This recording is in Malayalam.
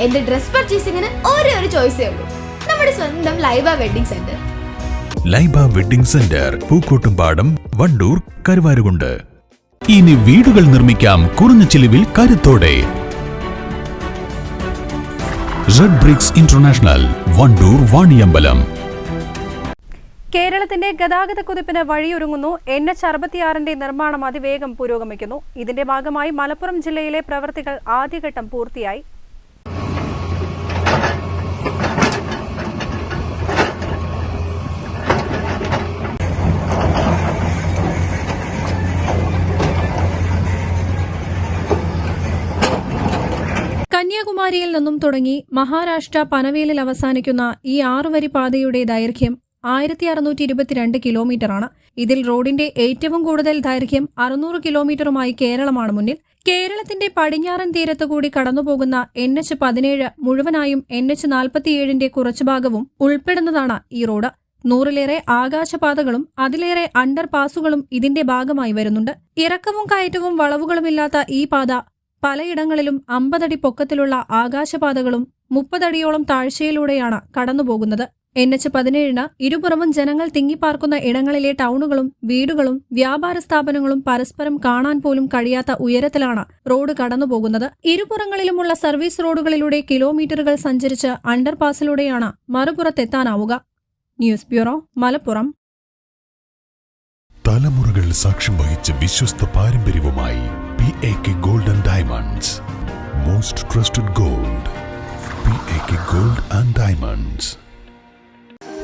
എന്റെ ഡ്രസ് പർച്ചേസിംഗിന് ഒരേ ഒരു ചോയ്സേ ഉള്ളൂ. നമ്മുടെ സ്വന്തം Laiba wedding centre. Laiba wedding centre Pookkottumpadam Wandoor Karuvarakundu. ഇനി വീടുകൾ നിർമ്മിക്കാം കുറഞ്ഞ ചിലവിൽ കരുത്തോടെ. Red bricks international Wandoor Vaniyambalam. കേരളത്തിന്റെ ഗതാഗത കുതിപ്പിന് വഴിയൊരുങ്ങുന്നു. എൻ എച്ച് അറുപത്തിയാറിന്റെ നിർമ്മാണം അതിവേഗം പുരോഗമിക്കുന്നു. ഇതിന്റെ ഭാഗമായി മലപ്പുറം ജില്ലയിലെ പ്രവർത്തികൾ ആദ്യഘട്ടം പൂർത്തിയായി. കന്യാകുമാരിയിൽ നിന്നും തുടങ്ങി മഹാരാഷ്ട്ര പനവേലിൽ അവസാനിക്കുന്ന ഈ ആറുവരി പാതയുടെ ദൈർഘ്യം ആയിരത്തി അറുന്നൂറ്റി ഇരുപത്തിരണ്ട് കിലോമീറ്ററാണ്. ഇതിൽ റോഡിന്റെ ഏറ്റവും കൂടുതൽ ദൈർഘ്യം അറുന്നൂറ് കിലോമീറ്ററുമായി കേരളമാണ് മുന്നിൽ. കേരളത്തിന്റെ പടിഞ്ഞാറൻ തീരത്ത് കൂടി കടന്നുപോകുന്ന എൻ എച്ച് പതിനേഴ് മുഴുവനായും എൻ എച്ച് നാൽപ്പത്തിയേഴിന്റെ കുറച്ചു ഭാഗവും ഉൾപ്പെടുന്നതാണ് ഈ റോഡ്. നൂറിലേറെ ആകാശപാതകളും അതിലേറെ അണ്ടർ പാസുകളും ഇതിന്റെ ഭാഗമായി വരുന്നുണ്ട്. ഇറക്കവും കയറ്റവും വളവുകളുമില്ലാത്ത ഈ പാത പലയിടങ്ങളിലും അമ്പതടി പൊക്കത്തിലുള്ള ആകാശപാതകളും മുപ്പതടിയോളം താഴ്ചയിലൂടെയാണ് കടന്നുപോകുന്നത്. എൻ എച്ച് പതിനേഴിന് ഇരുപുറവും ജനങ്ങൾ തിങ്ങിപ്പാർക്കുന്ന ഇടങ്ങളിലെ ടൗണുകളും വീടുകളും വ്യാപാര സ്ഥാപനങ്ങളും പരസ്പരം കാണാൻ പോലും കഴിയാത്ത ഉയരത്തിലാണ് റോഡ് കടന്നുപോകുന്നത്. ഇരുപുറങ്ങളിലുമുള്ള സർവീസ് റോഡുകളിലൂടെ കിലോമീറ്ററുകൾ സഞ്ചരിച്ച് അണ്ടർപാസിലൂടെയാണ് മറുപുറത്തെത്താനാവുക. News bureau Malappuram. തലമുറകൾ സാക്ഷ്യം വഹിച്ച വിശ്വസ്ത പാരമ്പര്യവുമായി P A K golden diamonds most trusted gold P A K gold and diamonds